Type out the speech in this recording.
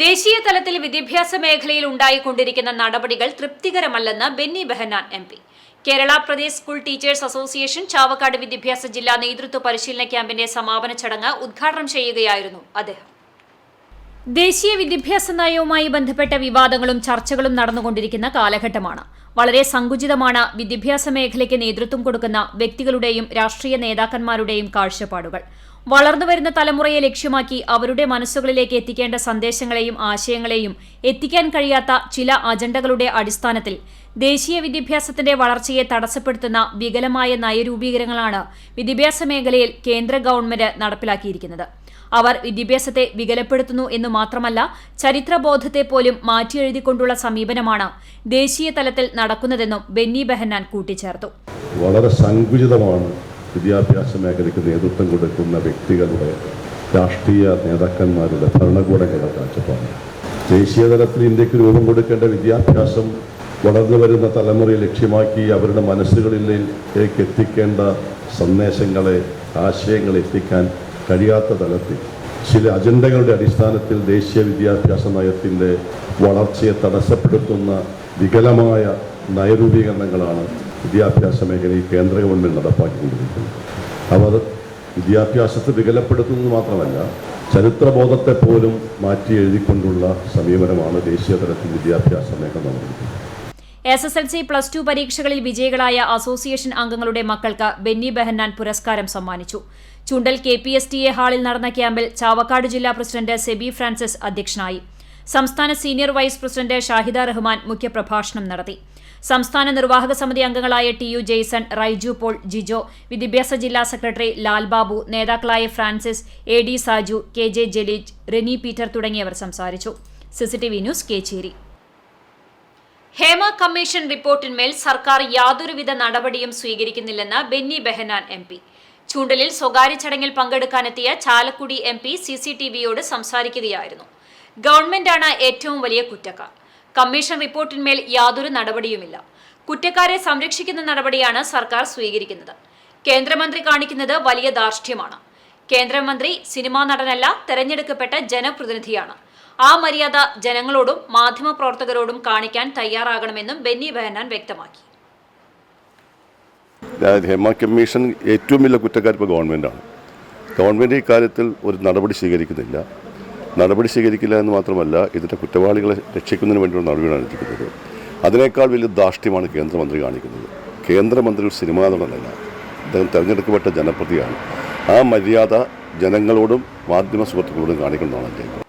ദേശീയ തലത്തിൽ വിദ്യാഭ്യാസ മേഖലയിൽ ഉണ്ടായിക്കൊണ്ടിരിക്കുന്ന നടപടികൾ തൃപ്തികരമല്ലെന്ന് Benny Behanan M P. Kerala Pradesh school teachers association Chavakkad വിദ്യാഭ്യാസ ജില്ലാ നേതൃത്വ പരിശീലന ക്യാമ്പിന്റെ സമാപന ചടങ്ങ് ഉദ്ഘാടനം ചെയ്യുകയായിരുന്നു അദ്ദേഹം. ദേശീയ വിദ്യാഭ്യാസ നയവുമായി ബന്ധപ്പെട്ട വിവാദങ്ങളും ചർച്ചകളും നടന്നുകൊണ്ടിരിക്കുന്ന കാലഘട്ടമാണ്. വളരെ സങ്കുചിതമാണ് വിദ്യാഭ്യാസ മേഖലയ്ക്ക് നേതൃത്വം കൊടുക്കുന്ന വ്യക്തികളുടെയും രാഷ്ട്രീയ നേതാക്കന്മാരുടെയും കാഴ്ചപ്പാടുകൾ. വളർന്നുവരുന്ന തലമുറയെ ലക്ഷ്യമാക്കി അവരുടെ മനസ്സുകളിലേക്ക് എത്തിക്കേണ്ട സന്ദേശങ്ങളെയും ആശയങ്ങളെയും എത്തിക്കാൻ കഴിയാത്ത ചില അജണ്ടകളുടെ അടിസ്ഥാനത്തിൽ ദേശീയ വിദ്യാഭ്യാസത്തിന്റെ വളർച്ചയെ തടസ്സപ്പെടുത്തുന്ന വികലമായ നയരൂപീകരണങ്ങളാണ് വിദ്യാഭ്യാസ മേഖലയിൽ കേന്ദ്ര ഗവൺമെന്റ് നടപ്പിലാക്കിയിരിക്കുന്നത്. അവർ വിദ്യാഭ്യാസത്തെ വികലപ്പെടുത്തുന്നു എന്ന് മാത്രമല്ല ചരിത്രബോധത്തെ പോലും മാറ്റിയെഴുതിക്കൊണ്ടുള്ള സമീപനമാണ് ദേശീയ തലത്തിൽ നടക്കുന്നതെന്നും ബെന്നി ബെഹന്നാൻ കൂട്ടിച്ചേർത്തു. വളരെ സങ്കുചിതമാണ് വിദ്യാഭ്യാസ മേഖലയ്ക്ക് നേതൃത്വം കൊടുക്കുന്ന വ്യക്തികളുടെ രാഷ്ട്രീയ നേതാക്കന്മാരുടെ ഭരണകൂടങ്ങളുടെ കാഴ്ചപ്പാട്. ദേശീയ തലത്തിൽ ഇന്ത്യയ്ക്ക് രൂപം കൊടുക്കേണ്ട വിദ്യാഭ്യാസം വളർന്നു വരുന്ന തലമുറയെ ലക്ഷ്യമാക്കി അവരുടെ മനസ്സുകളിലേക്ക് എത്തിക്കേണ്ട സന്ദേശങ്ങളെ ആശയങ്ങളെ എത്തിക്കാൻ കഴിയാത്ത തലത്തിൽ ചില അജണ്ടകളുടെ അടിസ്ഥാനത്തിൽ ദേശീയ വിദ്യാഭ്യാസ നയത്തിന്റെ വളർച്ചയെ തടസ്സപ്പെടുത്തുന്ന വികലമായ നയരൂപീകരണങ്ങളാണ് വിദ്യാഭ്യാസ മേഖലയിൽ കേന്ദ്ര ഗവൺമെന്റ് നടപ്പാക്കിക്കൊണ്ടിരിക്കുന്നത് അവർ വിദ്യാഭ്യാസത്തെ വികലപ്പെടുത്തുന്നത് മാത്രമല്ല ചരിത്രബോധത്തെ പോലും മാറ്റി എഴുതിക്കൊണ്ടുള്ള സമീപനമാണ് ദേശീയ തലത്തിൽ വിദ്യാഭ്യാസ മേഖല നടന്നിരിക്കുന്നത് S S L C plus two പരീക്ഷകളിൽ വിജയികളായ അസോസിയേഷൻ അംഗങ്ങളുടെ മക്കൾക്ക് ബെന്നി ബെഹന്നാൻ പുരസ്കാരം സമ്മാനിച്ചു. Chundal K P S T A ഹാളിൽ നടന്ന ക്യാമ്പിൽ ചാവക്കാട് ജില്ലാ പ്രസിഡന്റ് സെബി ഫ്രാൻസിസ് അധ്യക്ഷനായി. സംസ്ഥാന senior vice president Shahida Rahman മുഖ്യപ്രഭാഷണം നടത്തി. സംസ്ഥാന നിർവാഹക സമിതി അംഗങ്ങളായ ടി യു ജെയ്സൺ റൈജു പോൾ ജിജോ വിദ്യാഭ്യാസ ജില്ലാ സെക്രട്ടറി ലാൽബാബു നേതാക്കളായ Francis A D Saju K J Jaleej Reny Peter തുടങ്ങിയവർ സംസാരിച്ചു. CCTV news Kechery. Hema commission റിപ്പോർട്ടിന്മേൽ സർക്കാർ യാതൊരുവിധ നടപടിയും സ്വീകരിക്കുന്നില്ലെന്ന് ബെന്നി ബെഹനാൻ എം പി. ചൂണ്ടലിൽ സ്വകാര്യ ചടങ്ങിൽ പങ്കെടുക്കാനെത്തിയ Chalakudy M P C C T വിയോട് സംസാരിക്കുകയായിരുന്നു. ഗവൺമെന്റാണ് ഏറ്റവും വലിയ കുറ്റക്കാർ. കമ്മീഷൻ റിപ്പോർട്ടിന്മേൽ യാതൊരു നടപടിയുമില്ല. കുറ്റക്കാരെ സംരക്ഷിക്കുന്ന നടപടിയാണ് സർക്കാർ സ്വീകരിക്കുന്നത്. കേന്ദ്രമന്ത്രി കാണിക്കുന്നത് വലിയ ധാർഷ്ട്യമാണ് കേന്ദ്രമന്ത്രി സിനിമാ നടനല്ല തെരഞ്ഞെടുക്കപ്പെട്ട ജനപ്രതിനിധിയാണ്. ആ മര്യാദ ജനങ്ങളോടും മാധ്യമപ്രവർത്തകരോടും കാണിക്കാൻ തയ്യാറാകണമെന്നും ബെന്നി ബെഹനാൻ വ്യക്തമാക്കി. ഹേമ കമ്മീഷൻ ഏറ്റവും വലിയ കുറ്റക്കാരിപ്പോൾ ഗവൺമെന്റാണ് ഗവൺമെന്റ് ഇക്കാര്യത്തിൽ ഒരു നടപടി സ്വീകരിക്കുന്നില്ല. നടപടി സ്വീകരിക്കില്ല എന്ന് മാത്രമല്ല ഇതിന്റെ കുറ്റവാളികളെ രക്ഷിക്കുന്നതിന് വേണ്ടിയുള്ള നടപടിയാണ് എടുത്തിരിക്കുന്നത്. അതിനേക്കാൾ വലിയ ധാർഷ്ട്യമാണ് കേന്ദ്രമന്ത്രി കാണിക്കുന്നത്. കേന്ദ്രമന്ത്രി ഒരു സിനിമാ നടനല്ല. അദ്ദേഹം തിരഞ്ഞെടുക്കപ്പെട്ട ജനപ്രതിയാണ്. ആ മര്യാദ ജനങ്ങളോടും മാധ്യമ സുഹൃത്തുക്കളോടും കാണിക്കുന്നതാണ് അദ്ദേഹം.